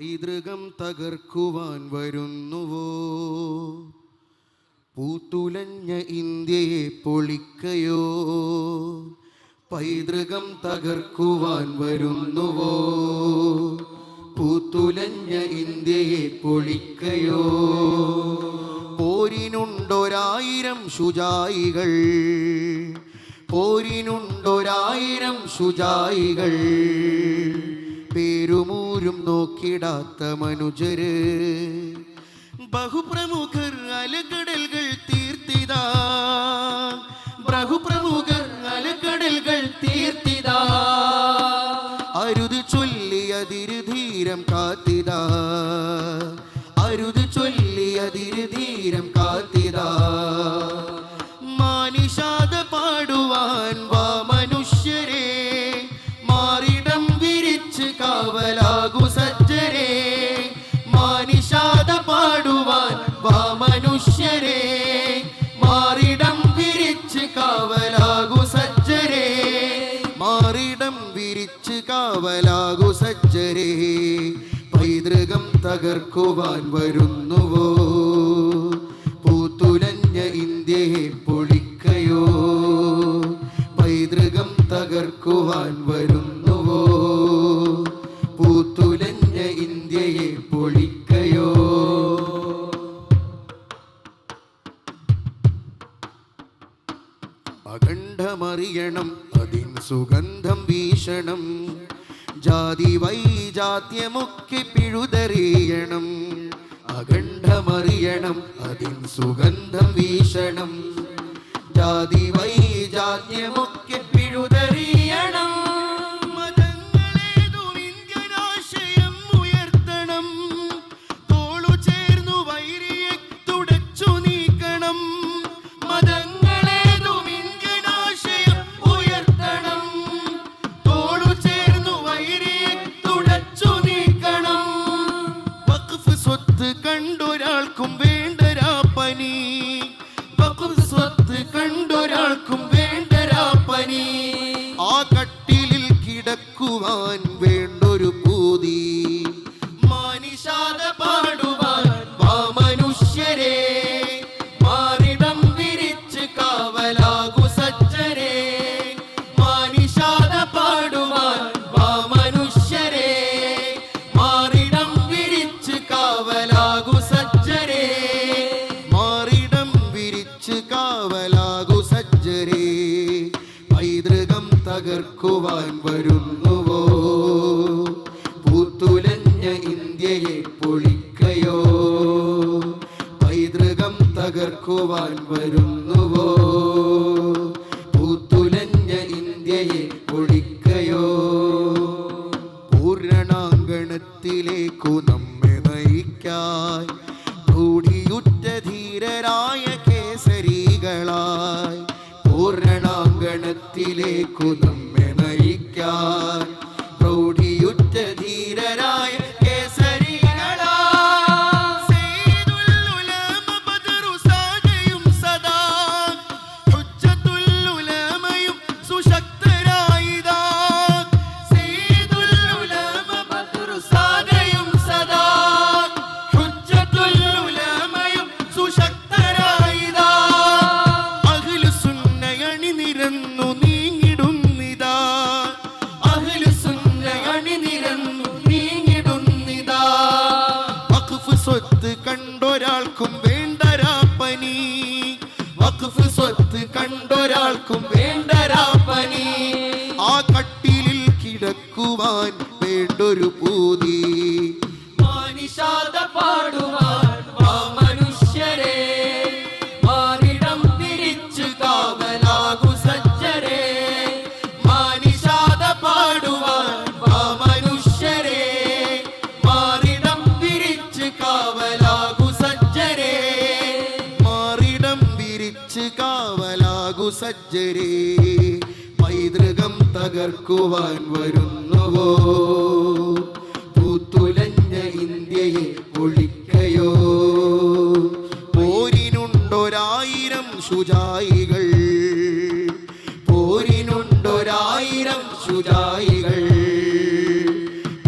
പൈതൃകം തകർക്കുവാൻ വരുന്നുവോ? പൂത്തുലഞ്ഞ ഇന്ത്യയെ പൊളിക്കയോ? പൈതൃകം തകർക്കുവാൻ വരുന്നുവോ? പൂത്തുലഞ്ഞ ഇന്ത്യയെ പൊളിക്കയോ? പോരിനുണ്ടൊരായിരം ശുചായികൾ പോരിനുണ്ടൊരായിരം ശുചായികൾ പേരുമൂരും നോക്കിടാത്ത മനുജര്. ബഹുപ്രമുഖർ അലകടലുകൾ തീർത്തിതാ. ബഹുപ്രമുഖർ അലകടലുകൾ തീർത്തിതാ. അരുത് ചൊല്ലിയതിരു ധീരം കാത്തിതാ. കാവലാകു സജ്ജരെ പൈതൃകം തകർക്കുവാൻ വരുന്നുവോ? പൂത്തുലഞ്ഞ ഇന്ത്യയെ പൊളിക്കയോ? പൈതൃകം തകർക്കുവാൻ വരുന്നുവോ അഖണ്ഡമറിയണം അതിൻ സുഗന്ധം വീശണം. ജാതി വൈജാത്യമൊക്കെ പിഴുതറിയണം. അഖണ്ഡമറിയണം അതിൻ സുഗന്ധം വീശണം. ജാതി വൈജാത്യമൊക്കെ കിടക്കുവാൻ വേണ്ടൊരു പൂതി. മാനിഷാദ പാടുവാൻ വാ മനുഷ്യരെ മാറിടം വിരിച്ച് കാവലാകു സജ്ജരെ. മാനിഷാദ പാടുവാൻ വാ മനുഷ്യരെ മാറിടം വിരിച്ച് കാവലാകു പൈതൃകം തകർക്കുവാൻ വരുന്നുവോ? പൂത്തുലഞ്ഞ ഇന്ത്യയെ പൊളിക്കയോ? പൈതൃകം തകർക്കുവാൻ വരുന്നുവോ? പൂത്തുലഞ്ഞ ഇന്ത്യയെ പൊളിക്കയോ? പൂർണാങ്കണത്തിലേക്കു നമ്മെ നയിക്കായി కులం കണ്ടൊരാൾക്കും വേണ്ടരാ പനി സജ്ജരെ പൈതൃകം തകർക്കുവാൻ വരുന്നുവോ? പൂത്തുലഞ്ഞ ഇന്ത്യയെ പൊളിക്കയോ? പോരിനുണ്ടൊരായിരം ശുചായികൾ പോരിനുണ്ടൊരായിരം ശുചായികൾ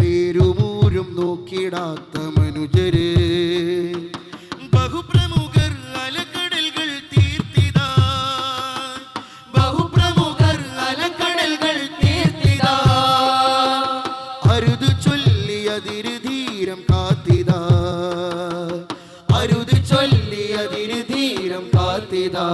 പേരുമൂരും നോക്കിട കാത്ത മനുജര് வீரம் பார்த்திதா